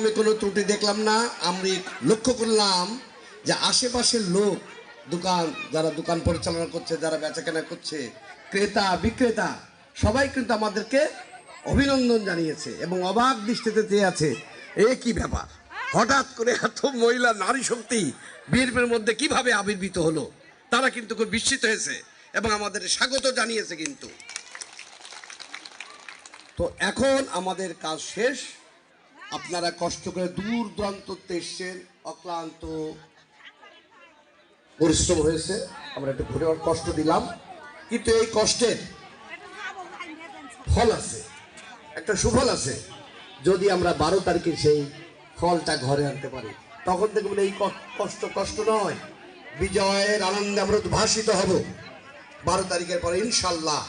আমি কোনো ত্রুটি দেখলাম না, আমি লক্ষ্য করলাম যে আশেপাশের লোক, দোকান, যারা দোকান পরিচালনা করছে, যারা বেচাকেনা করছে, ক্রেতা, বিক্রেতা, সবাই কিন্তু আমাদেরকে অভিনন্দন জানিয়েছে এবং অবাক দৃষ্টিতে চেয়ে আছে, এ কি ব্যাপার? হঠাৎ করে এত মহিলা নারী শক্তি বীরদের মধ্যে কীভাবে আবির্ভূত হলো? তারা কিন্তু খুব বিস্মিত হয়েছে। এবং আমাদের স্বাগত জানিয়েছে কিন্তু। তো এখন আমাদের কাজ শেষ। আপনারা কষ্ট করে দূর দূরান্ত এসছেন, অক্লান্ত পরিশ্রম হয়েছে। আমরা একটু ঘুরে কষ্ট দিলাম। কিন্তু এই কষ্টের ফল আছে। একটা সুফল আছে। যদি আমরা বারো তারিখে সেই ফলটা ঘরে আনতে পারি, তখন দেখবেন এই কষ্ট কষ্ট নয়। বিজয়ের আনন্দে আমরা উদ্ভাসিত হব। বারো তারিখের পরে ইনশাল্লাহ